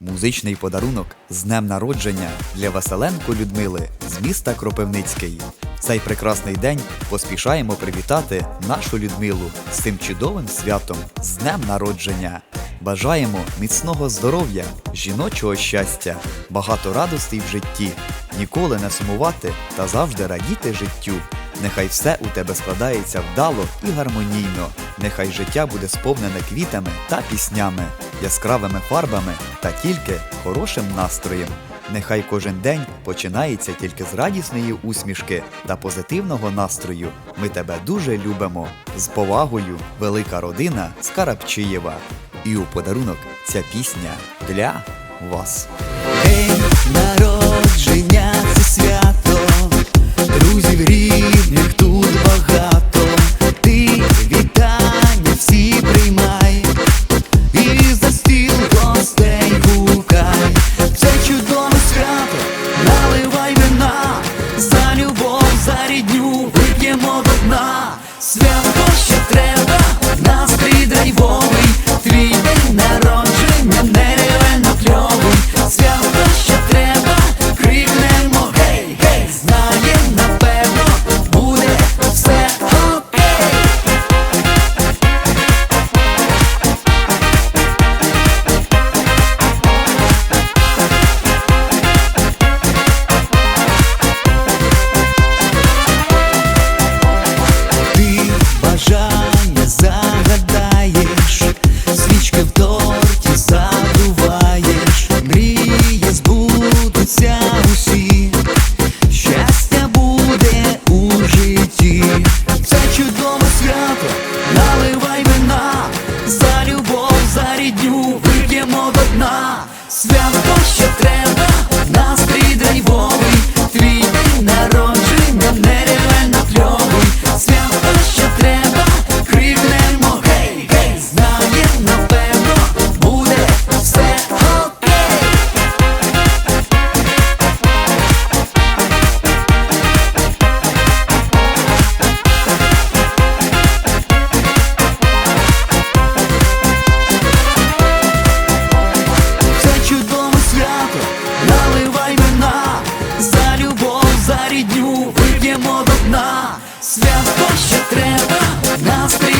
Музичний подарунок з днем народження для Василенко Людмили з міста Кропивницький. Цей прекрасний день поспішаємо привітати нашу Людмилу з цим чудовим святом з днем народження. Бажаємо міцного здоров'я, жіночого щастя, багато радостей в житті, ніколи не сумувати та завжди радіти життю. Нехай все у тебе складається вдало і гармонійно. Нехай життя буде сповнене квітами та піснями, яскравими фарбами та тільки хорошим настроєм. Нехай кожен день починається тільки з радісної усмішки та позитивного настрою. Ми тебе дуже любимо. З повагою, велика родина з. І у подарунок ця пісня для вас. День народження це свято, друзів рідних свято, що треба настрій.